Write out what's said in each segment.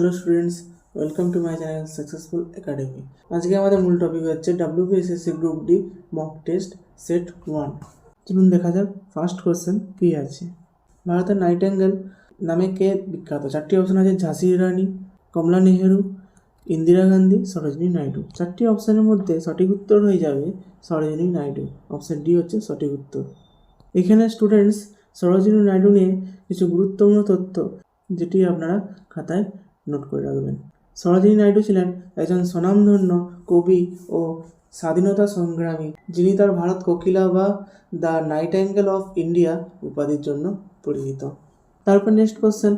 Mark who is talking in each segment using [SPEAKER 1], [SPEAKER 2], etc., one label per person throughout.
[SPEAKER 1] hello students welcome to my channel successful academy আজকে আমাদের মূল টপিক হচ্ছে WBSSC group D mock test set one চলুন দেখা যাক ফার্স্ট কোশ্চেন কী আছে ভারতের নাইট অ্যাঙ্গেল নামে কে বিখ্যাত চারটি অপশন আছে ঝাঁসি রানী কমলা নেহেরু ইন্দিরা গান্ধী সরোজিনী নাইডু চারটি অপশানের মধ্যে সঠিক উত্তর হয়ে যাবে সরোজিনী নাইডু অপশান ডি হচ্ছে সঠিক উত্তর এখানে স্টুডেন্টস সরোজিনী নাইডু নিয়ে কিছু গুরুত্বপূর্ণ তথ্য যেটি আপনারা খাতায় নোট করে রাখবেন সরোজিনী নাইডু ছিলেন একজন স্বনামধন্য কবি ও স্বাধীনতা সংগ্রামী যিনি তার ভারত কোকিলা বা the nightingale of India উপাধির জন্য পরিচিত তারপর নেক্সট কোশ্চেন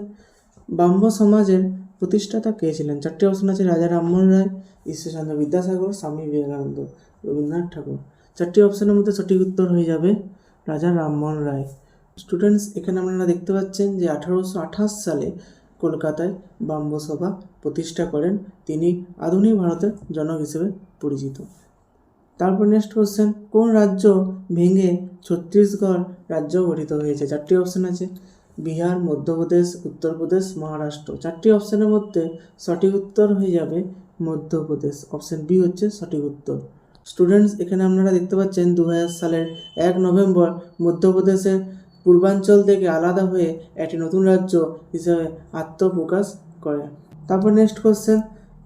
[SPEAKER 1] বাম্ব সমাজের প্রতিষ্ঠাতা কে ছিলেন চারটি অপশন আছে রাজা রামমোহন রায় ঈশ্বরচন্দ্র বিদ্যাসাগর স্বামী বিবেকানন্দ রবীন্দ্রনাথ ঠাকুর চারটি অপশনের মধ্যে সঠিক উত্তর হয়ে যাবে রাজা রামমোহন রায় স্টুডেন্টস এখানে আপনারা দেখতে পাচ্ছেন যে আঠারোশো সালে কলকাতায় বাম্ব সভা প্রতিষ্ঠা করেন তিনি আধুনিক ভারতের জনক হিসেবে পরিচিত তারপর নেক্সট কোশ্চেন কোন রাজ্য ভেঙে ছত্তিশগড় রাজ্য গঠিত হয়েছে চারটি অপশান আছে বিহার মধ্যপ্রদেশ উত্তরপ্রদেশ মহারাষ্ট্র চারটি অপশানের মধ্যে সঠিক উত্তর হয়ে যাবে মধ্যপ্রদেশ অপশান বি হচ্ছে সঠিক উত্তর স্টুডেন্টস এখানে আপনারা দেখতে পাচ্ছেন দু সালের এক নভেম্বর মধ্যপ্রদেশের পূর্বাঞ্চল থেকে আলাদা হয়ে একটি নতুন রাজ্য হিসেবে আত্মপ্রকাশ করে তারপর নেক্সট কোশ্চেন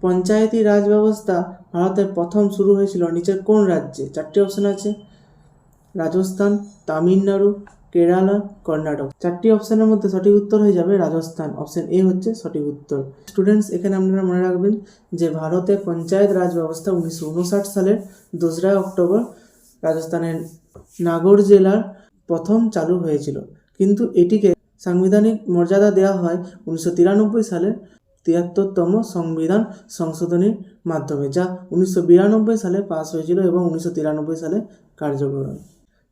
[SPEAKER 1] পঞ্চায়েতি রাজ ব্যবস্থা ভারতের প্রথম শুরু হয়েছিল নিচের কোন রাজ্যে চারটি অপশন আছে রাজস্থান তামিলনাড়ু কেরালা কর্ণাটক চারটি অপশানের মধ্যে সঠিক উত্তর হয়ে যাবে রাজস্থান অপশন এ হচ্ছে সঠিক উত্তর স্টুডেন্টস এখানে আপনারা মনে রাখবেন যে ভারতে পঞ্চায়েত রাজ ব্যবস্থা উনিশশো সালের দোসরা অক্টোবর রাজস্থানের নাগর জেলার প্রথম চালু হয়েছিল কিন্তু এটিকে সাংবিধানিক মর্যাদা দেওয়া হয় উনিশশো তিরানব্বই সালের তিয়াত্তরতম সংবিধান সংশোধনীর মাধ্যমে যা উনিশশো বিরানব্বই সালে পাস হয়েছিল এবং উনিশশো তিরানব্বই সালে কার্যকর হয়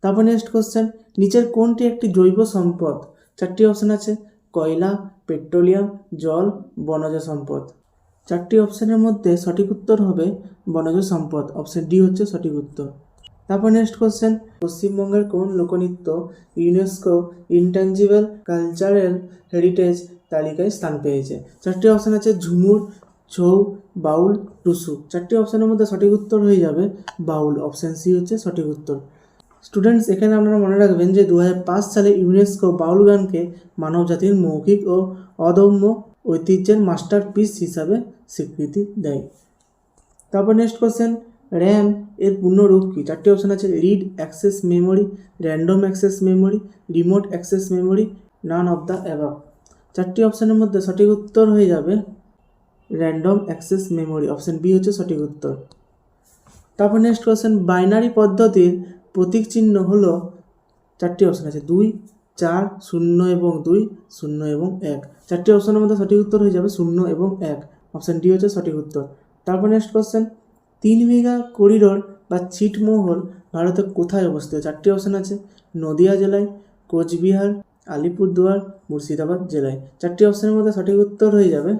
[SPEAKER 1] তারপর নেক্সট কোশ্চেন নিচের কোনটি একটি জৈব সম্পদ চারটি অপশন আছে কয়লা পেট্রোলিয়াম জল বনজ সম্পদ চারটি অপশানের মধ্যে সঠিক উত্তর হবে বনজ সম্পদ অপশন ডি হচ্ছে সঠিক উত্তর তারপর নেক্সট কোশ্চেন পশ্চিমবঙ্গের কোন লোকনৃত্য ইউনেস্কো ইনট্যাঞ্জিবল কালচারাল হেরিটেজ তালিকায় স্থান পেয়েছে চারটি অপশান আছে ঝুমুর ছৌ বাউল টুসু চারটি অপশানের মধ্যে সঠিক উত্তর হয়ে যাবে বাউল অপশান সি হচ্ছে সঠিক উত্তর স্টুডেন্টস এখানে আপনারা মনে রাখবেন যে দু সালে ইউনেস্কো বাউল গানকে মানবজাতির মৌখিক ও অদম্য ঐতিহ্যের মাস্টার পিস হিসাবে স্বীকৃতি দেয় তারপর নেক্সট কোশ্চেন র্যাম এর পূর্ণ রূপ কী চারটি অপশান আছে read access memory random access memory remote access memory none of the above চারটি অপশানের মধ্যে সঠিক উত্তর হয়ে যাবে random access memory option B হচ্ছে সঠিক উত্তর তারপর নেক্সট কোয়েশ্চেন বাইনারি পদ্ধতির প্রতীক চিহ্ন হলো চারটি অপশান আছে দুই চার শূন্য এবং দুই শূন্য এবং এক চারটি অপশানের মধ্যে সঠিক উত্তর হয়ে যাবে শূন্য এবং এক অপশান ডি হচ্ছে সঠিক উত্তর তারপর নেক্সট কোয়েশ্চেন তিন বিঘা করিডোর বা ছিটমহল ভারতের কোথায় অবস্থিত চারটি অপশান আছে নদিয়া জেলায় কোচবিহার আলিপুরদুয়ার মুর্শিদাবাদ জেলায় চারটি অপশানের মধ্যে সঠিক উত্তর হয়ে যাবে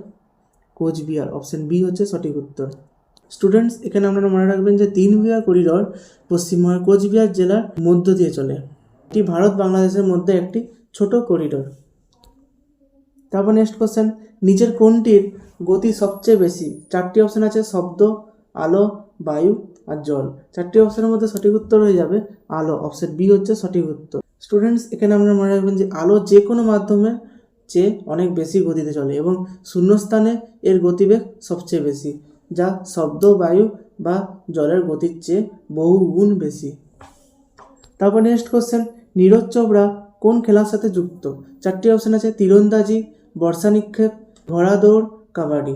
[SPEAKER 1] কোচবিহার অপশান বি হচ্ছে সঠিক উত্তর স্টুডেন্টস এখানে আপনারা মনে রাখবেন যে তিন বিঘা করিডোর পশ্চিমবঙ্গের কোচবিহার জেলার মধ্য দিয়ে চলে এটি ভারত বাংলাদেশের মধ্যে একটি ছোট করিডোর তারপর নেক্সট কোশ্চেন নিজের কোনটির গতি সবচেয়ে বেশি চারটি অপশান আছে শব্দ আলো বায়ু আর জল চারটি অপশনের মধ্যে সঠিক উত্তর হয়ে যাবে আলো অপশন বি হচ্ছে সঠিক উত্তর স্টুডেন্টস এখানে আপনারা মনে রাখবেন যে আলো যে কোনো মাধ্যমে চেয়ে অনেক বেশি গতিতে চলে এবং শূন্যস্থানে এর গতিবেগ সবচেয়ে বেশি যা শব্দ বায়ু বা জলের গতির চেয়ে বহু গুণ বেশি তারপর নেক্সট কোশ্চেন নীরজ চোপড়া কোন খেলার সাথে যুক্ত চারটি অপশন আছে তীরন্দাজি বর্ষা নিক্ষেপ ঘোড়া দৌড় কাবাডি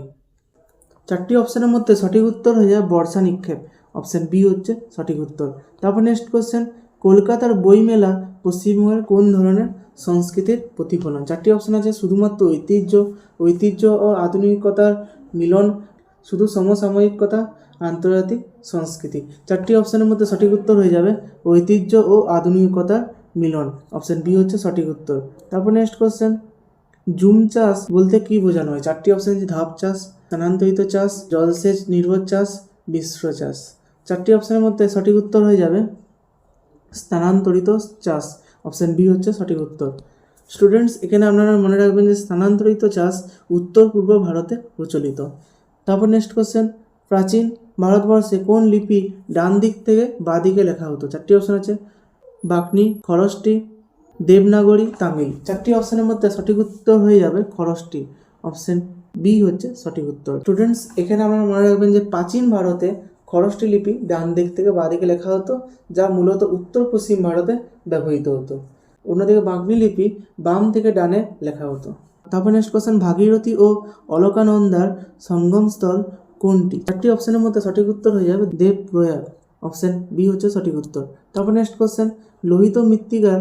[SPEAKER 1] চারটি অপশানের মধ্যে সঠিক উত্তর হয়ে যাবে বর্ষা নিক্ষেপ অপশান বি হচ্ছে সঠিক উত্তর তারপর নেক্সট কোশ্চেন কলকাতার বইমেলা পশ্চিমবঙ্গের কোন ধরনের সংস্কৃতির প্রতিফলন চারটি অপশান আছে শুধুমাত্র ঐতিহ্য ঐতিহ্য ও আধুনিকতার মিলন শুধু সমসাময়িকতা আন্তর্জাতিক সংস্কৃতি চারটি অপশানের মধ্যে সঠিক উত্তর হয়ে যাবে ঐতিহ্য ও আধুনিকতার মিলন অপশান বি হচ্ছে সঠিক উত্তর তারপর নেক্সট কোশ্চেন জুম চাষ বলতে কী বোঝানো হয় চারটি অপশান আছে ধাপ চাষ স্থানান্তরিত চাষ জলসেচ নির্ভর চাষ মিশ্র চাষ চারটি অপশানের মধ্যে সঠিক উত্তর হয়ে যাবে স্থানান্তরিত চাষ অপশান বি হচ্ছে সঠিক উত্তর স্টুডেন্টস এখানে আপনারা মনে রাখবেন যে স্থানান্তরিত চাষ উত্তর পূর্ব ভারতে প্রচলিত তারপর নেক্সট কোশ্চেন প্রাচীন ভারতবর্ষে কোন লিপি ডান দিক থেকে বাঁ দিকে লেখা হতো চারটি অপশান আছে বাকনি খরসটি দেবনাগরী তামিল চারটি অপশানের মধ্যে সঠিক উত্তর হয়ে যাবে খরসটি অপশান বি হচ্ছে সঠিক উত্তর স্টুডেন্টস এখানে আপনারা মনে রাখবেন যে প্রাচীন ভারতে খরষ্টি লিপি ডান দিক থেকে বাঁদিকে লেখা হতো যা মূলত উত্তর পশ্চিম ভারতে ব্যবহৃত হতো অন্যদিকে বাগ্মী লিপি বাম থেকে ডানে লেখা হতো তারপর নেক্সট কোশ্চেন ভাগীরথী ও অলকানন্দার সঙ্গমস্থল কোনটি চারটি অপশনের মধ্যে সঠিক উত্তর হয়ে যাবে দেব প্রয়াগ অপশন বি হচ্ছে সঠিক উত্তর তারপর নেক্সট কোশ্চেন লোহিত মৃত্তিকার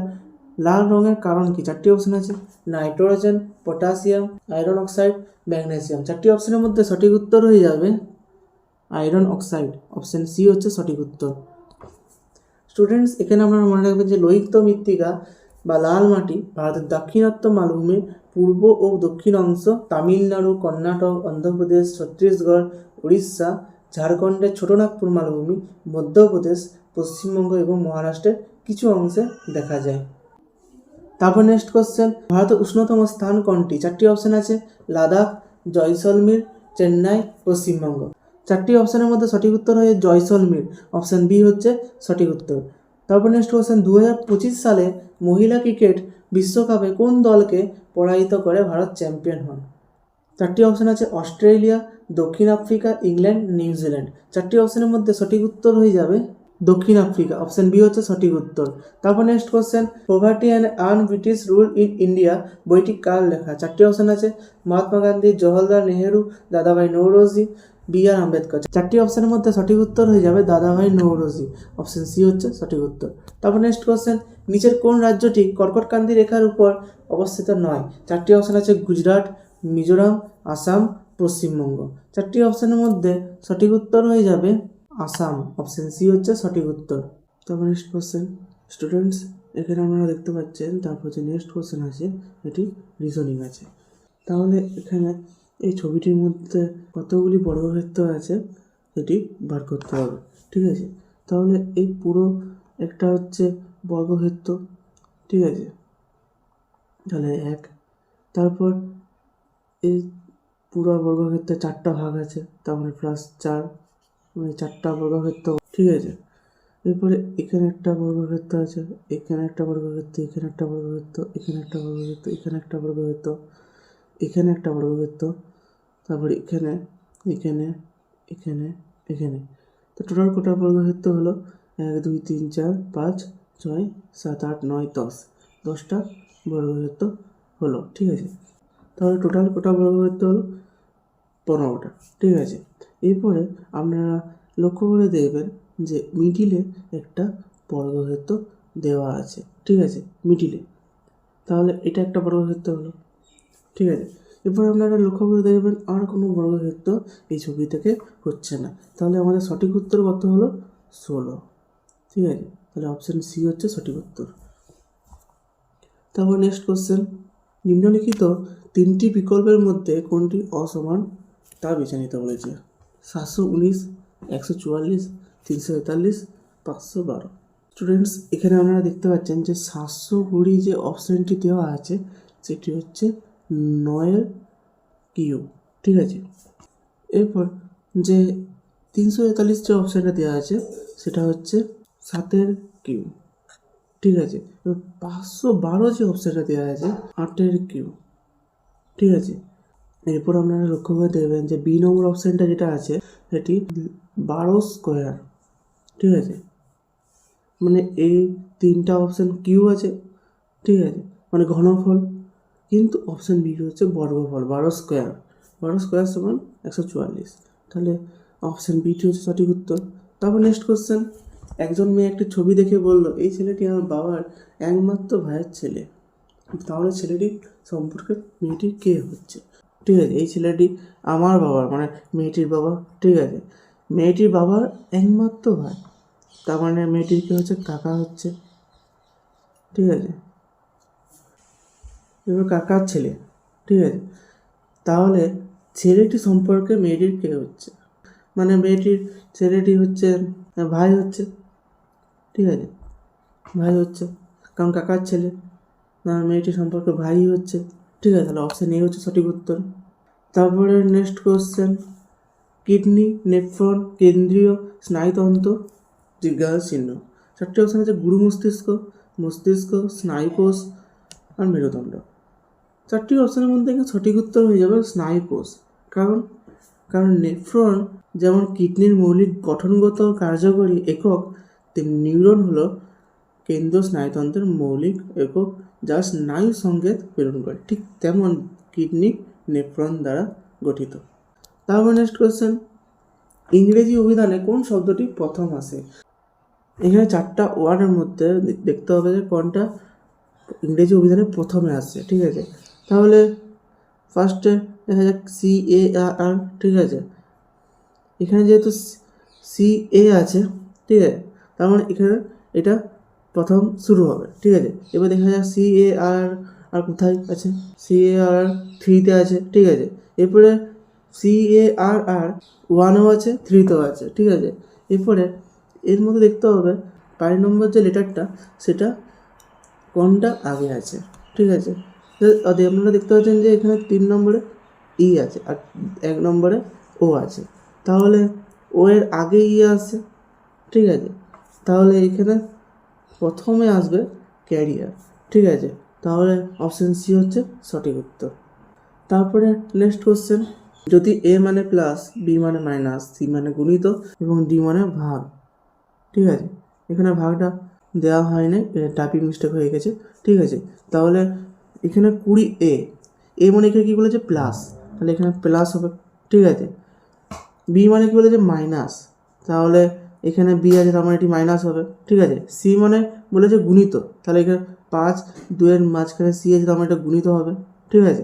[SPEAKER 1] লাল রঙের কারণ কি চারটি অপশন আছে nitrogen potassium iron oxide magnesium চারটি অপশনের মধ্যে সঠিক উত্তর হয়ে যাবে আয়রন অক্সাইড অপশন সি হচ্ছে সঠিক উত্তর স্টুডেন্টস এখানে আপনারা মনে রাখবেন যে লোহিত মৃত্তিকা বা লাল মাটি ভারতের দাক্ষিণাত্য মালভূমির পূর্ব ও দক্ষিণ অংশ তামিলনাড়ু কর্ণাটক অন্ধ্রপ্রদেশ ছত্তিশগড় উড়িষ্যা ঝাড়খণ্ডের ছোটনাগপুর মালভূমি মধ্যপ্রদেশ পশ্চিমবঙ্গ এবং মহারাষ্ট্রের কিছু অংশে দেখা যায় তারপর নেক্সট কোশ্চেন ভারতের উষ্ণতম স্থান কোনটি চারটি অপশান আছে লাদাখ জয়সলমীর চেন্নাই পশ্চিমবঙ্গ চারটি অপশানের মধ্যে সঠিক উত্তর হয়ে জয়সলমীর অপশান বি হচ্ছে সঠিক উত্তর তারপর নেক্সট কোশ্চেন দু সালে মহিলা ক্রিকেট বিশ্বকাপে কোন দলকে পরাজিত করে ভারত চ্যাম্পিয়ন হন চারটি অপশান আছে অস্ট্রেলিয়া দক্ষিণ আফ্রিকা ইংল্যান্ড নিউজিল্যান্ড চারটি অপশানের মধ্যে সঠিক উত্তর হয়ে যাবে দক্ষিণ আফ্রিকা অপশন বি হচ্ছে সঠিক উত্তর তারপর next question poverty and un British rule in India বইটি কার লেখা চারটি অপশন আছে মহাত্মা গান্ধী জওহরলাল নেহেরু দাদাভাই নৌরোজি বি আর আম্বেদকর চারটি অপশনের মধ্যে সঠিক উত্তর হয়ে যাবে দাদাভাই নৌরোজি অপশন সি হচ্ছে সঠিক উত্তর তারপর নেক্সট কোশ্চেন নিচের কোন রাজ্যটি কর্কটকান্দি রেখার উপর অবস্থিত নয় চারটি অপশন আছে গুজরাট মিজোরাম আসাম পশ্চিমবঙ্গ চারটি অপশনের মধ্যে সঠিক উত্তর হয়ে যাবে আসাম অপশান সি হচ্ছে সঠিক উত্তর তারপর নেক্সট কোশ্চেন স্টুডেন্টস এখানে আপনারা দেখতে পাচ্ছেন তারপর যে নেক্সট কোশ্চেন আছে এটি রিজনিং আছে তাহলে এখানে এই ছবিটির মধ্যে কতগুলি বর্গক্ষেত্র আছে এটি বার করতে হবে ঠিক আছে তাহলে এই পুরো একটা হচ্ছে বর্গক্ষেত্র ঠিক আছে তাহলে এক তারপর এই পুরো বর্গক্ষেত্রে চারটা ভাগ আছে তারপরে মানে প্লাস চার মানে চারটা বর্গক্ষেত্র ঠিক আছে এরপরে এখানে একটা বর্গক্ষেত্র আছে এখানে একটা বর্গক্ষেত্র এখানে একটা বর্গক্ষেত্র এখানে একটা বর্গক্ষেত্র এখানে একটা বর্গক্ষেত্র এখানে একটা বর্গক্ষেত্র তারপরে এখানে এখানে এখানে এখানে তো টোটাল কটা বর্গক্ষেত্র হলো এক দুই তিন চার পাঁচ ছয় সাত আট নয় দশ দশটা বর্গক্ষেত্র হলো ঠিক আছে তাহলে টোটাল কটা বর্গক্ষেত্র হলো পনেরোটা ঠিক আছে এরপরে আপনারা লক্ষ্য করে দেখবেন যে মিডিলে একটা বর্গক্ষেত্র দেওয়া আছে ঠিক আছে মিডিলে তাহলে এটা একটা বর্গক্ষেত্র হলো ঠিক আছে এরপর আপনারা লক্ষ্য করে দেখবেন আর কোনো বর্গক্ষেত্র এই ছবি থেকে হচ্ছে না তাহলে আমাদের সঠিক উত্তর কত হলো ষোলো ঠিক আছে তাহলে অপশান সি হচ্ছে সঠিক উত্তর তারপর নেক্সট কোশ্চেন নিম্নলিখিত তিনটি বিকল্পের মধ্যে কোনটি অসমান তা বেছে নিতে বলেছে সাতশো উনিশ একশো চুয়াল্লিশ তিনশো তেতাল্লিশ পাঁচশো বারো স্টুডেন্টস এখানে আপনারা দেখতে পাচ্ছেন যে সাতশো কুড়ি যে অপশানটি দেওয়া আছে সেটি হচ্ছে নয়ের কিউ ঠিক আছে এরপর যে তিনশো তেতাল্লিশ যে অপশানটা দেওয়া আছে সেটা হচ্ছে সাতের কিউ ঠিক আছে পাঁচশো বারো যে অপশানটা দেওয়া আছে আটের কিউ ঠিক আছে এরপর আপনারা লক্ষ্য করে দেখবেন যে বি নম্বর অপশানটা যেটা আছে সেটি বারো স্কোয়ার ঠিক আছে মানে এই তিনটা অপশান কিউ আছে ঠিক আছে মানে ঘনফল কিন্তু অপশান বি হচ্ছে বর্গফল বারো স্কোয়ার বারো স্কোয়ার সমান একশো চুয়াল্লিশ তাহলে অপশান বিটি হচ্ছে সঠিক উত্তর তারপর নেক্সট কোশ্চেন একজন মেয়ে একটি ছবি দেখে বলল এই ছেলেটি আমার বাবার একমাত্র ভাইয়ের ছেলে তাহলে ছেলেটি সম্পর্কে মেয়েটি কে হচ্ছে ঠিক আছে এই ছেলেটি আমার বাবার মানে মেয়েটির বাবা ঠিক আছে মেয়েটির বাবার একমাত্র ভাই তার মানে মেয়েটির কী হচ্ছে কাকা হচ্ছে ঠিক আছে এবার কাকার ছেলে ঠিক আছে তাহলে ছেলেটি সম্পর্কে মেয়েটির কে হচ্ছে মানে মেয়েটির ছেলেটি হচ্ছে ভাই হচ্ছে ঠিক আছে ভাই হচ্ছে কারণ কাকার ছেলে না মানে মেয়েটি সম্পর্কে ভাই হচ্ছে ঠিক আছে তাহলে অপশান এ হচ্ছে সঠিক উত্তর তারপরে নেক্সট কোশ্চেন কিডনি নেফ্রন কেন্দ্রীয় স্নায়ুতন্ত্র জিজ্ঞাসা চিহ্ন চারটি অপশান আছে গুরু মস্তিষ্ক মস্তিষ্ক স্নায়ুকোষ আর মেরুদণ্ড চারটি অপশানের মধ্যে সঠিক উত্তর হয়ে যাবে স্নায়ুকোষ কারণ কারণ নেফ্রন যেমন কিডনির মৌলিক গঠনগত কার্যকরী একক তেমনি নিউরন হলো কেন্দ্র স্নায়ুতন্ত্রের মৌলিক একক যা স্নায়ু সংকেত প্রেরণ করে ঠিক তেমন কিডনি নেফ্রন দ্বারা গঠিত তারপর নেক্সট কোয়েশ্চেন ইংরেজি অভিধানে কোন শব্দটি প্রথম আসে এখানে চারটা ওয়ার্ডের মধ্যে দেখতে হবে যে কোনটা ইংরেজি অভিধানে প্রথমে আসছে ঠিক আছে তাহলে ফার্স্টে দেখা যাক সি এ আর ঠিক আছে এখানে যেহেতু সি এ আছে ঠিক আছে তার মানে এখানে এটা প্রথম শুরু হবে ঠিক আছে এবার দেখা যাক সি এ আর আর কোথায় আছে সি এ আর থ্রিতে আছে ঠিক আছে এরপরে সি এ আর আর ওয়ানও আছে থ্রিতেও আছে ঠিক আছে এরপরে এর মধ্যে দেখতে হবে বাড়ি নম্বর যে লেটারটা সেটা কোনটা আগে আছে ঠিক আছে আপনারা দেখতে পাচ্ছেন যে এখানে তিন নম্বরে ই e আছে আর এক নম্বরে ও আছে তাহলে ও এর আগে ই e আছে ঠিক আছে তাহলে এখানে প্রথমে আসবে ক্যারিয়ার ঠিক আছে তাহলে অপশন সি হচ্ছে সঠিক উত্তর তারপরে নেক্সট কোশ্চেন যদি এ মানে প্লাস বি মানে মাইনাস সি মানে গুণিত এবং ডি মানে ভাগ ঠিক আছে এখানে ভাগটা দেওয়া হয়নি টাইপিং মিস্টেক হয়ে গেছে ঠিক আছে তাহলে এখানে কুড়ি এ এ মানে এখানে কী বলেছে প্লাস তাহলে এখানে প্লাস হবে ঠিক আছে বি মানে কী বলেছে মাইনাস তাহলে এখানে বি আছে তার মানে এটি মাইনাস হবে ঠিক আছে সি মানে বলেছে গুণিত তাহলে এখানে পাঁচ দুয়ের মাঝখানে সি আছে তার মানে এটা গুণিত হবে ঠিক আছে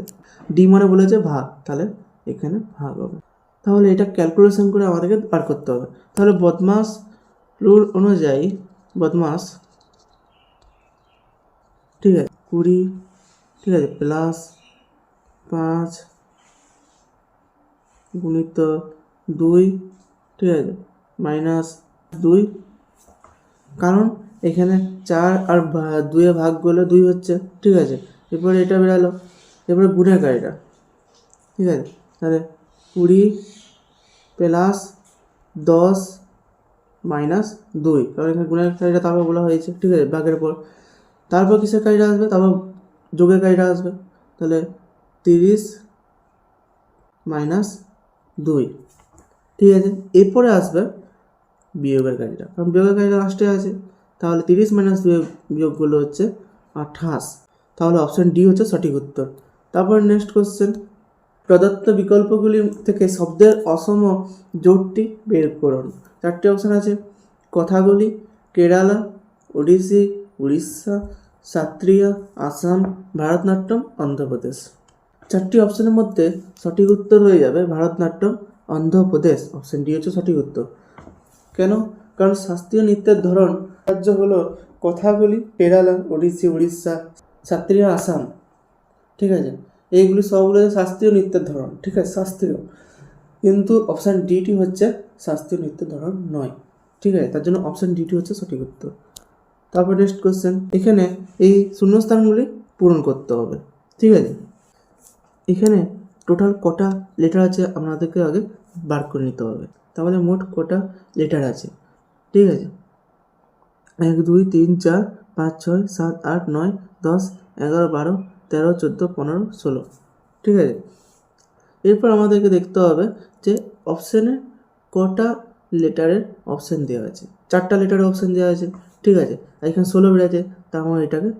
[SPEAKER 1] ডি মানে বলেছে ভাগ তাহলে এখানে ভাগ হবে তাহলে এটা ক্যালকুলেশন করে আমাদেরকে বার করতে হবে তাহলে বদমাস রুল অনুযায়ী বদমাস ঠিক আছে কুড়ি ঠিক আছে প্লাস পাঁচ গুণিত দুই ঠিক আছে মাইনাস দুই কারণ এখানে চার আর দুয়ে ভাগ করলে দুই হচ্ছে ঠিক আছে এরপরে এটা বেরালো এরপরে গুণাকার এটা ঠিক আছে তাহলে কুড়ি প্লাস দশ মাইনাস দুই কারণ এখানে গুণের কাজটা তারপর বলা হয়েছে ঠিক আছে ভাগের পর তারপর কিসের কাজটা আসবে তারপর যোগের কাজটা আসবে তাহলে তিরিশ মাইনাস দুই ঠিক আছে এরপরে আসবে বিয়োগের কাজটা কারণ বিয়োগের কাজটা লাস্টে আছে তাহলে তিরিশ মাইনাস দুয়ে বিয়োগ করলে হচ্ছে আঠাশ তাহলে অপশান ডি হচ্ছে সঠিক উত্তর তারপর নেক্সট কোশ্চেন প্রদত্ত বিকল্পগুলির থেকে শব্দের অসম জোটটি বের করুন চারটি অপশান আছে কথাগুলি কেরালা ওড়িশি উড়িষ্যা সাত্রিয়া আসাম ভারতনাট্যম অন্ধ্রপ্রদেশ চারটি অপশানের মধ্যে সঠিক উত্তর হয়ে যাবে ভারতনাট্যম অন্ধ্রপ্রদেশ অপশান ডি হচ্ছে সঠিক উত্তর কেন কারণ শাস্ত্রীয় নৃত্যের ধরন রাজ্য হলো কথাগুলি পেরালা ওড়িশি উড়িষ্যা শাস্ত্রীয় আসাম ঠিক আছে এইগুলি সবগুলো শাস্ত্রীয় নৃত্যের ধরন ঠিক আছে শাস্ত্রীয় কিন্তু অপশান ডিটি হচ্ছে শাস্ত্রীয় নৃত্যের ধরন নয় ঠিক আছে তার জন্য অপশান ডিটি হচ্ছে সঠিক উত্তর তারপর নেক্সট কোয়েশ্চেন এখানে এই শূন্যস্থানগুলি পূরণ করতে হবে ঠিক আছে এখানে টোটাল কটা লেটার আছে আপনাদেরকে আগে বার করে নিতে হবে তাহলে মোট কটা লেটার আছে ঠিক আছে এক দুই তিন চার পাঁচ ছয় সাত আট নয় দশ এগারো বারো তেরো চোদ্দো পনেরো ষোলো ঠিক আছে এরপর আমাদেরকে দেখতে হবে যে অপশানে কটা লেটারের অপশান দেওয়া আছে চারটা লেটারের অপশান দেওয়া আছে ঠিক আছে এখানে ষোলো বেড়েছে তা আমার এটাকে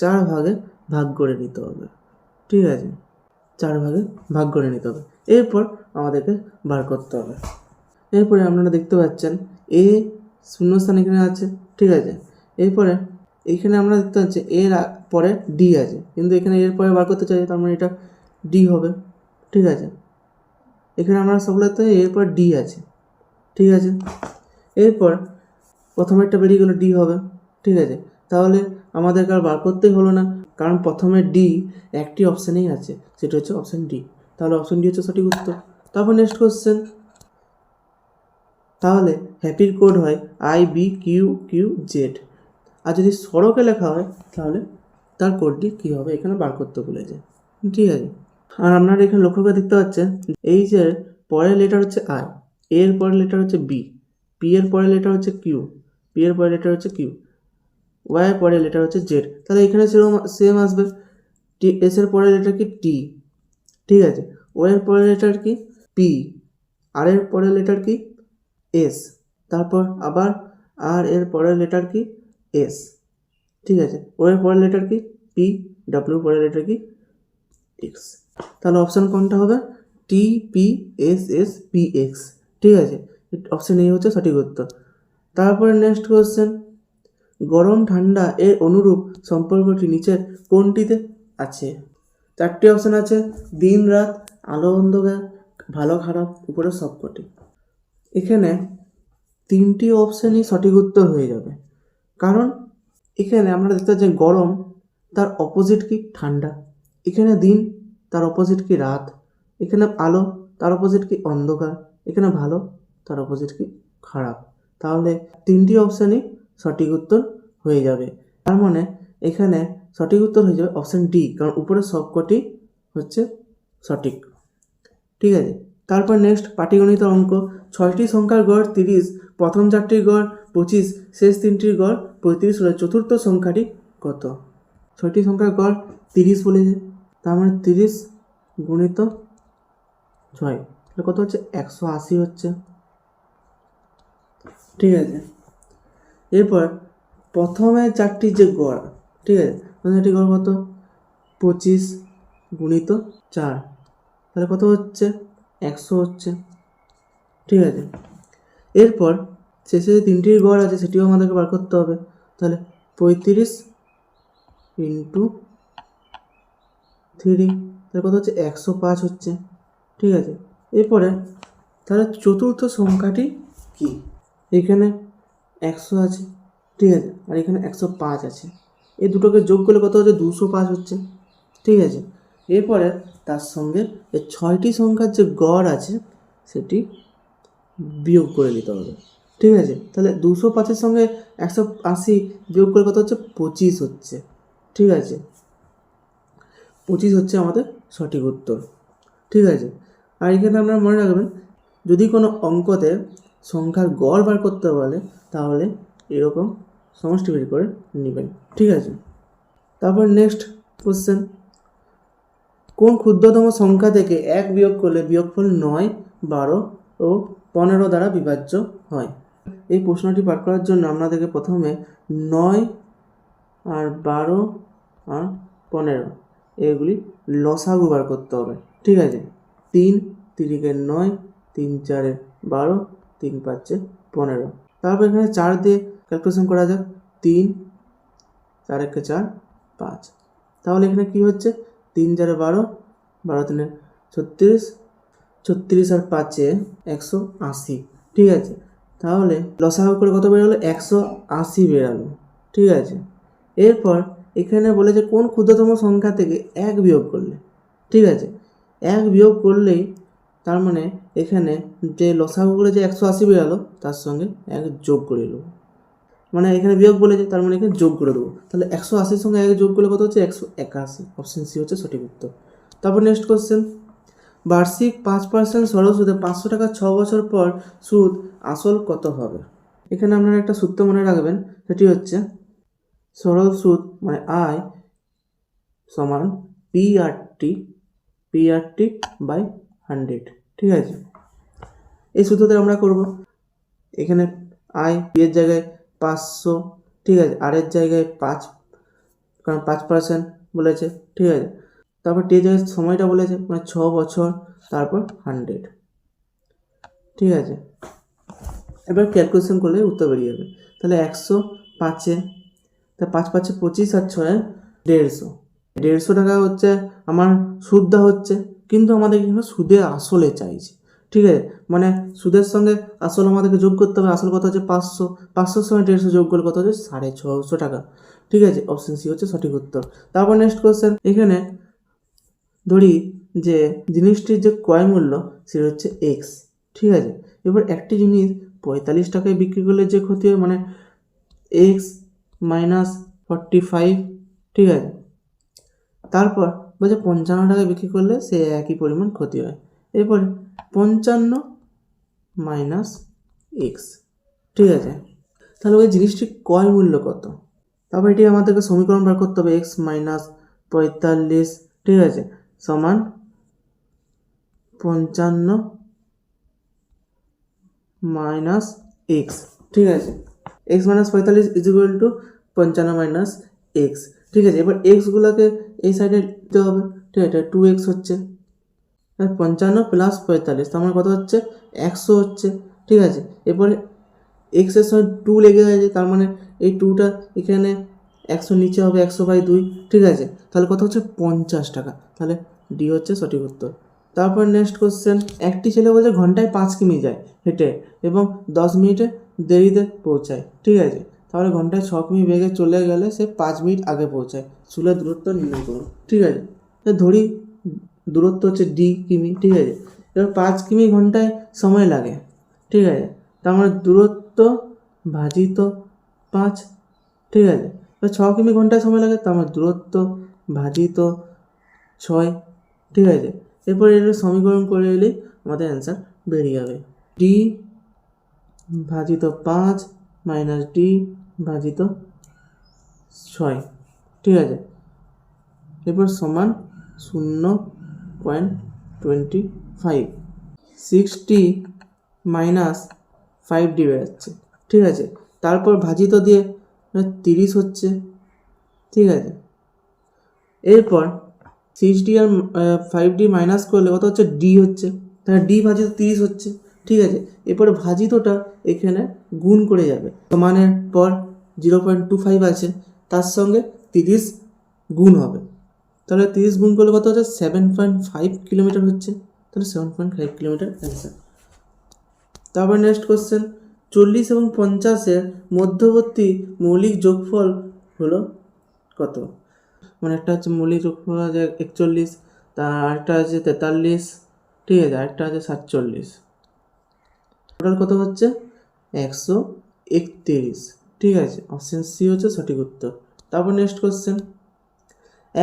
[SPEAKER 1] চার ভাগে ভাগ করে নিতে হবে ঠিক আছে চার ভাগে ভাগ করে নিতে হবে এরপর আমাদেরকে বার করতে হবে এরপরে আপনারা দেখতে পাচ্ছেন এ শূন্যস্থান এখানে আছে ঠিক আছে এরপরে এখানে আমরা দেখতে পাচ্ছি এর পরে ডি আছে কিন্তু এখানে এর পরে বার করতে চাই তার মানে এটা ডি হবে ঠিক আছে এখানে আমরা সবগুলোতে এরপর ডি আছে ঠিক আছে এরপর প্রথমে একটা বেরিয়ে গেলো ডি হবে ঠিক আছে তাহলে আমাদের আর বার করতেই হলো না কারণ প্রথমে ডি একটি অপশানেই আছে সেটা হচ্ছে অপশান ডি তাহলে অপশান ডি হচ্ছে সঠিক উত্তর তারপর নেক্সট কোশ্চেন তাহলে হ্যাপির কোড হয় I B Q Q Z আর যদি সড়কে লেখা হয় তাহলে তার কোডটি কী হবে এখানে বার করতে বলেছে ঠিক আছে আর আপনারা এখানে লক্ষ্য করে দেখতে পাচ্ছেন এই যে পরের লেটার হচ্ছে আই এর পরের লেটার হচ্ছে বি পি এর পরের লেটার হচ্ছে কিউ পি এর পরের লেটার হচ্ছে কিউ ওয়াই এর পরের লেটার হচ্ছে জেড তাহলে এখানে সেরকম সেম আসবে টি এস এর পরের লেটার কি টি ঠিক আছে ও এর পরের লেটার কি পি আর এর পরের লেটার কি এস তারপর আবার আর এর পরের লেটার কি এস ঠিক আছে এর পরের লেটার কি পি ডাব্লিউ পরের লেটার কি এক্স তাহলে অপশান কোনটা হবে T P S S P X ঠিক আছে অপশান এই হচ্ছে সঠিক উত্তর তারপরে নেক্সট কোয়েশ্চেন গরম ঠান্ডা এর অনুরূপ সম্পর্কটি নিচের কোনটিতে আছে চারটি অপশান আছে দিন রাত আলো অন্ধকার ভালো খারাপ উপরে সবকটি এখানে তিনটি অপশানই সঠিক উত্তর হয়ে যাবে কারণ এখানে আমরা দেখতে যে গরম তার অপোজিট কি ঠান্ডা এখানে দিন তার অপোজিট কি রাত এখানে আলো তার অপোজিট কি অন্ধকার এখানে ভালো তার অপোজিট কি খারাপ তাহলে তিনটি অপশানই সঠিক উত্তর হয়ে যাবে তার মানে এখানে সঠিক উত্তর হয়ে যাবে অপশান ডি কারণ উপরের সবকটি হচ্ছে সঠিক ঠিক আছে তারপর নেক্সট পাটিগণিত অঙ্ক ছয়টি সংখ্যার গড় তিরিশ প্রথম চারটির গড় পঁচিশ শেষ তিনটির গড় পঁয়ত্রিশ হলে চতুর্থ সংখ্যাটি কত ছয়টি সংখ্যার গড় তিরিশ বলেছে তার মানে তিরিশ গুণিত ছয় তাহলে কত হচ্ছে একশো আশি হচ্ছে ঠিক আছে এরপর প্রথমে চারটি যে গড় ঠিক আছে প্রথম চারটি গড় কত পঁচিশ গুণিত চার তাহলে কত হচ্ছে একশো হচ্ছে ঠিক আছে এরপর শেষে যে তিনটির গড় আছে সেটিও আমাদেরকে বার করতে হবে তাহলে পঁয়ত্রিশ ইন্টু থ্রি তার কথা হচ্ছে একশো পাঁচ হচ্ছে ঠিক আছে এরপরে তাহলে চতুর্থ সংখ্যাটি কি এখানে একশো আছে ঠিক আছে আর এখানে একশো পাঁচ আছে এই দুটোকে যোগ করলে কত হচ্ছে দুশো পাঁচ হচ্ছে ঠিক আছে এরপরে তার সঙ্গে এই ছয়টি সংখ্যার যে গড় আছে সেটি বিয়োগ করে নিতে হবে ঠিক আছে তাহলে দুশো পাঁচের সঙ্গে একশো আশি বিয়োগ করে কত হচ্ছে পঁচিশ হচ্ছে ঠিক আছে পঁচিশ হচ্ছে আমাদের সঠিক উত্তর ঠিক আছে আর এখানে আপনারা মনে রাখবেন যদি কোনো অঙ্কতে সংখ্যার গড় বার করতে বলে তাহলে এরকম সমষ্টি বের করে নেবেন ঠিক আছে তারপর নেক্সট কোশ্চেন কোন ক্ষুদ্রতম সংখ্যা থেকে এক বিয়োগ করলে বিয়োগফল নয় বারো ও পনেরো দ্বারা বিভাজ্য হয় এই প্রশ্নটি পাঠ করার জন্য আপনাদেরকে প্রথমে নয় আর বারো আর পনেরো এগুলি লসাগু বার করতে হবে ঠিক আছে তিন তিরিকে নয় তিন চারে বারো তিন পাঁচে পনেরো তারপর এখানে চার দিয়ে ক্যালকুলেশন করা যাক তিন চার একে চার পাঁচ তাহলে এখানে কি হচ্ছে তিন চারে বারো বারো তিনে ছত্রিশ ছত্রিশ আর পাঁচে একশো আশি ঠিক আছে তাহলে লসাগু করে কত বেরোলো একশো আশি বেরালো ঠিক আছে এরপর এখানে বলেছে কোন ক্ষুদ্রতম সংখ্যা থেকে এক বিয়োগ করলে ঠিক আছে এক বিয়োগ করলেই তার মানে এখানে যে লসাগু করে যে একশো আশি বেরালো তার সঙ্গে এক যোগ করে নেব মানে এখানে বিয়োগ বলেছে তার মানে এখানে যোগ করে দেবো তাহলে একশো আশির সঙ্গে এক যোগ করলে কত হচ্ছে একশো একাশি অপশন সি হচ্ছে সঠিক উত্তর তারপর নেক্সট কোয়েশ্চেন বার্ষিক পাঁচ পার্সেন্ট সরল সুদে পাঁচশো টাকা ছ বছর পর সুদ আসল কত হবে এখানে আপনারা একটা সূত্র মনে রাখবেন সেটি হচ্ছে সরল সুদ মানে আয় সমান পিআরটি পিআরটি বাই হান্ড্রেড ঠিক আছে এই সূত্রতে আমরা করব এখানে আয় এর জায়গায় পাঁচশো ঠিক আছে আর এর জায়গায় পাঁচ কারণ পাঁচ পার্সেন্ট বলেছে ঠিক আছে তারপর টেজের সময়টা বলেছে মানে ছ বছর তারপর হান্ড্রেড ঠিক আছে এবার ক্যালকুলেশন করলে উত্তর বেরিয়ে যাবে তাহলে একশো পাঁচে তা পাঁচ পাঁচে পঁচিশ আর ছয় দেড়শো দেড়শো টাকা হচ্ছে আমার সুদটা হচ্ছে কিন্তু আমাদের কিন্তু সুদে আসলে চাইছে ঠিক আছে মানে সুদের সঙ্গে আসল আমাদেরকে যোগ করতে হবে আসল কথা হচ্ছে পাঁচশো পাঁচশোর সঙ্গে দেড়শো যোগ করলে কত হচ্ছে সাড়ে ছশো টাকা ঠিক আছে অপশন সি হচ্ছে সঠিক উত্তর তারপর নেক্সট কোয়েশ্চেন এখানে ধরি যে জিনিসটির যে ক্রয় মূল্য সেটা হচ্ছে এক্স ঠিক আছে এবার একটি জিনিস পঁয়তাল্লিশ টাকায় বিক্রি করলে যে ক্ষতি হয় মানে এক্স মাইনাস ফর্টি ফাইভ ঠিক আছে তারপর বলছে পঞ্চান্ন টাকায় বিক্রি করলে সে একই পরিমাণ ক্ষতি হয় এরপরে পঞ্চান্ন মাইনাস এক্স ঠিক আছে তাহলে ওই জিনিসটির কয় মূল্য কত তারপর এটি আমাদেরকে সমীকরণ বার করতে হবে এক্স মাইনাস পঁয়তাল্লিশ ঠিক আছে সমান পঞ্চান্ন মাইনাস এক্স ঠিক আছে এক্স মাইনাস পঁয়তাল্লিশ ইজ ইকুয়াল টু পঞ্চান্ন মাইনাস এক্স ঠিক আছে এবার এক্সগুলোকে এই সাইডে দিতে হবে ঠিক আছে টু এক্স হচ্ছে পঞ্চান্ন প্লাস পঁয়তাল্লিশ তার মানে কত হচ্ছে একশো হচ্ছে ঠিক আছে এরপরে এক্সের সঙ্গে টু লেগে আছে তার মানে এই টুটা এখানে একশো নিচে হবে একশো বাই দুই ঠিক আছে তাহলে কত হচ্ছে পঞ্চাশ টাকা তাহলে ডি হচ্ছে সঠিক উত্তর তারপর নেক্সট কোশ্চেন একটি ছেলে বলছে ঘন্টায় পাঁচ কিমি যায় হেঁটে এবং দশ মিনিটে দেরিতে পৌঁছায় ঠিক আছে তাহলে ঘন্টায় ছ কিমি বেগে চলে গেলে সে পাঁচ মিনিট আগে পৌঁছায় চুলের দূরত্ব নির্ণয় করুন ঠিক আছে ধরি দূরত্ব হচ্ছে ডি কিমি ঠিক আছে এবার পাঁচ কিমি ঘন্টায় সময় লাগে ঠিক আছে তার মানে দূরত্ব ভাজিত পাঁচ ঠিক আছে ছ কিমি ঘন্টায় সময় লাগে তো আমার দূরত্ব ভাজিত ছয় ঠিক আছে এরপরে এটা সমীকরণ করে এলেই আমাদের অ্যান্সার বেরিয়ে যাবে ডি ভাজিত পাঁচ মাইনাস ডি ভাজিত ছয় ঠিক আছে এরপর সমান শূন্য point twenty five sixty minus five D বেরোচ্ছে ঠিক আছে তারপর ভাজিত দিয়ে মানে তিরিশ হচ্ছে ঠিক আছে এরপর সিক্স ডি আর ফাইভ ডি মাইনাস করলে কত হচ্ছে ডি হচ্ছে তাহলে ডি ভাজিত তিরিশ হচ্ছে ঠিক আছে এরপর ভাজিতটা এখানে গুণ করে যাবে সমানের পর জিরো পয়েন্ট টু ফাইভ আছে তার সঙ্গে তিরিশ গুণ হবে তাহলে তিরিশ গুণ করলে কত হচ্ছে সেভেন পয়েন্ট ফাইভ কিলোমিটার হচ্ছে তাহলে seven point five kilometre answer তারপর নেক্সট কোশ্চেন চল্লিশ এবং পঞ্চাশের মধ্যবর্তী মৌলিক যোগফল হলো কত মানে একটা হচ্ছে মৌলিক যোগফল আছে একচল্লিশ তার আরেকটা আছে তেতাল্লিশ ঠিক আছে আরেকটা আছে সাতচল্লিশ ওটার কত হচ্ছে একশো একত্রিশ ঠিক আছে অপশন সি হচ্ছে সঠিক উত্তর তারপর নেক্সট কোশ্চেন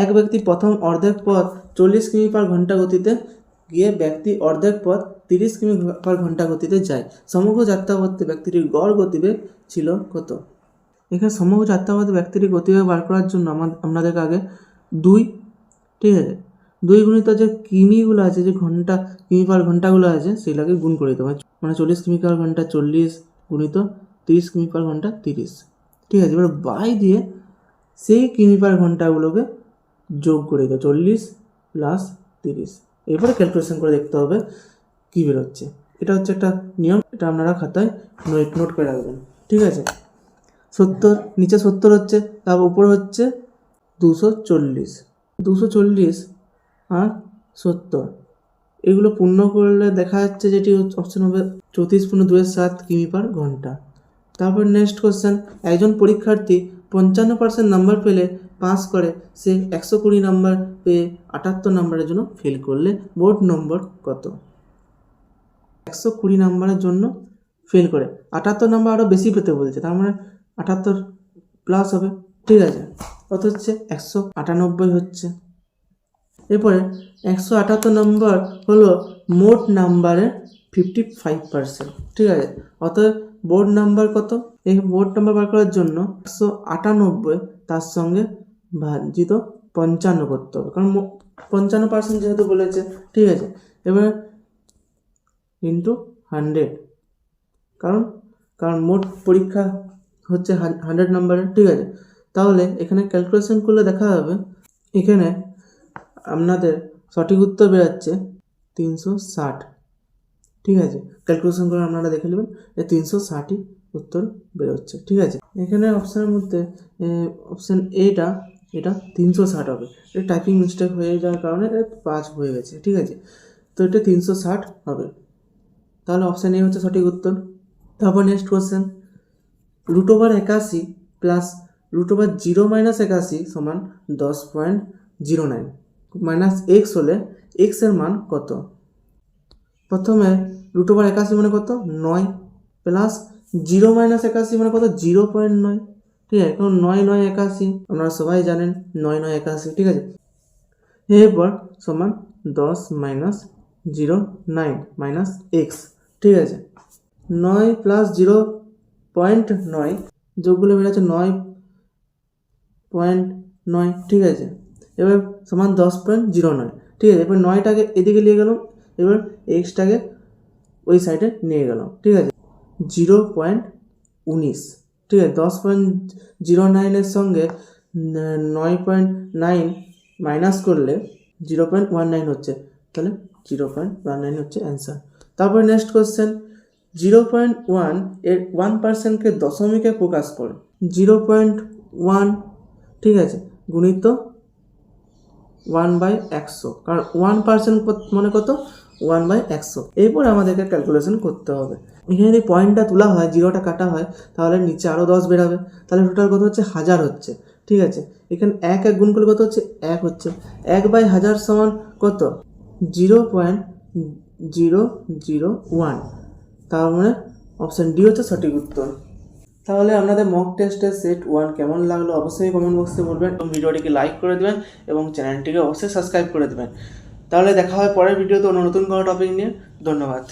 [SPEAKER 1] এক ব্যক্তি প্রথম অর্ধেক পথ চল্লিশ কিমি পার ঘন্টা গতিতে গিয়ে ব্যক্তি অর্ধেক পথ তিরিশ কিমি পার ঘন্টা গতিতে যায় সমগ্র যাত্রাপথে ব্যক্তিটির গড় গতিবেগ ছিল কত এখানে সমগ্র যাত্রাপথে ব্যক্তিটির গতিবেগ বার করার জন্য আপনাদেরকে আগে দুই ঠিক আছে দুই গুণিত যে কিমিগুলো আছে যে ঘন্টা কিমি পার ঘন্টাগুলো আছে সেগুলোকে গুণ করে দিতে হবে মানে চল্লিশ কিমি পার ঘন্টা চল্লিশ গুণিত তিরিশ কিমি পার ঘন্টা তিরিশ ঠিক আছে এবার বাই দিয়ে সেই কিমি পার ঘন্টাগুলোকে যোগ করে দিতে চল্লিশ প্লাস তিরিশ এরপরে ক্যালকুলেশন করে দেখতে হবে কী বেরোচ্ছে এটা হচ্ছে একটা নিয়ম এটা আপনারা খাতায় নোট নোট করে রাখবেন ঠিক আছে সত্তর নিচে সত্তর হচ্ছে তার উপরে হচ্ছে দুশো চল্লিশ দুশো চল্লিশ আর সত্তর এগুলো পূর্ণ করলে দেখা যাচ্ছে যেটি অপশন হবে চৌত্রিশ পূর্ণ দুয়ের সাত কিমি পার ঘন্টা তারপর নেক্সট কোশ্চেন একজন পরীক্ষার্থী পঞ্চান্ন পার্সেন্ট নাম্বার পেলে পাস করে সে একশো কুড়ি নাম্বার পেয়ে আটাত্তর নাম্বারের জন্য ফেল করলে বোর্ড নম্বর কত একশো কুড়ি নাম্বারের জন্য ফেল করে আটাত্তর নাম্বার আরও বেশি পেতে বলছে তার মানে আটাত্তর প্লাস হবে ঠিক আছে অত হচ্ছে একশো আটানব্বই হচ্ছে এরপরে একশো আটাত্তর নম্বর হলো মোট নাম্বারের ফিফটি ফাইভ পার্সেন্ট ঠিক আছে অতএব বোর্ড নাম্বার কত এই বোর্ড নাম্বার বার করার জন্য একশো আটানব্বই তার সঙ্গে ভাজিত পঞ্চান্ন করতে হবে কারণ পঞ্চান্ন পার্সেন্ট যেহেতু বলেছে ঠিক আছে এবার ইন্টু হান্ড্রেড কারণ কারণ মোট পরীক্ষা হচ্ছে হান্ড্রেড নাম্বারের ঠিক আছে তাহলে এখানে ক্যালকুলেশন করলে দেখা যাবে এখানে আপনাদের সঠিক উত্তর বেরোচ্ছে তিনশো ষাট ঠিক আছে ক্যালকুলেশন করে আপনারা দেখে নেবেন যে তিনশো ষাটই উত্তর বেরোচ্ছে ঠিক আছে এখানে অপশানের মধ্যে অপশান এটা এটা তিনশো ষাট হবে এটা টাইপিং মিস্টেক হয়ে যাওয়ার কারণে পাঁচ হয়ে গেছে ঠিক আছে তো এটা তিনশো ষাট হবে তাহলে অপশান এ হচ্ছে সঠিক উত্তর তারপর নেক্সট কোয়েশ্চেন রুট ওভার একাশি plus root over zero minus একাশি সমান দশ point zero nine minus X হলে এক্সের মান কত প্রথমে রুট ওভার একাশি মানে কত নয় প্লাস জিরো মাইনাস একাশি মানে কত জিরো পয়েন্ট নয় ঠিক আছে কারণ নয় নয় একাশি আপনারা সবাই জানেন নয় নয় একাশি ঠিক আছে এরপর সমান দশ minus zero nine minus X ঠিক আছে নয় প্লাস জিরো পয়েন্ট নয় যোগগুলো বেরোচ্ছে নয় পয়েন্ট নয় ঠিক আছে এবার সমান দশ পয়েন্ট জিরো নয় ঠিক আছে এবার নয়টাকে এদিকে নিয়ে গেলাম এবার এক্সটাকে ওই সাইডে নিয়ে গেলাম ঠিক আছে জিরো পয়েন্ট উনিশ ঠিক আছে দশ পয়েন্ট জিরো নাইনের সঙ্গে নয় পয়েন্ট নাইন মাইনাস করলে জিরো পয়েন্ট ওয়ান নাইন হচ্ছে তাহলে জিরো পয়েন্ট ওয়ান নাইন হচ্ছে অ্যান্সার তারপরে next question zero point one এর ওয়ান পার্সেন্টকে দশমিকে প্রকাশ করে জিরো পয়েন্ট ওয়ান ঠিক আছে গুণিত ওয়ান বাই একশো কারণ ওয়ান পার্সেন্ট মানে কত ওয়ান বাই একশো এরপর আমাদেরকে ক্যালকুলেশন করতে হবে এখানে যদি পয়েন্টটা তোলা হয় জিরোটা কাটা হয় তাহলে নিচে আরও দশ বেরাবে তাহলে টোটাল কত হচ্ছে হাজার হচ্ছে ঠিক আছে এখানে এক এক গুণ করলে কত হচ্ছে এক হচ্ছে এক বাই হাজার সমান কত zero point zero zero one তার মানে অপশান ডি হচ্ছে সঠিক উত্তর তাহলে আপনাদের মক টেস্টের সেট ওয়ান কেমন লাগলো অবশ্যই কমেন্ট বক্সে বলবেন এবং ভিডিওটিকে লাইক করে দেবেন এবং চ্যানেলটিকে অবশ্যই সাবস্ক্রাইব করে দেবেন তাহলে দেখা হয় পরের ভিডিওতে অন্য নতুন কোনো টপিক নিয়ে ধন্যবাদ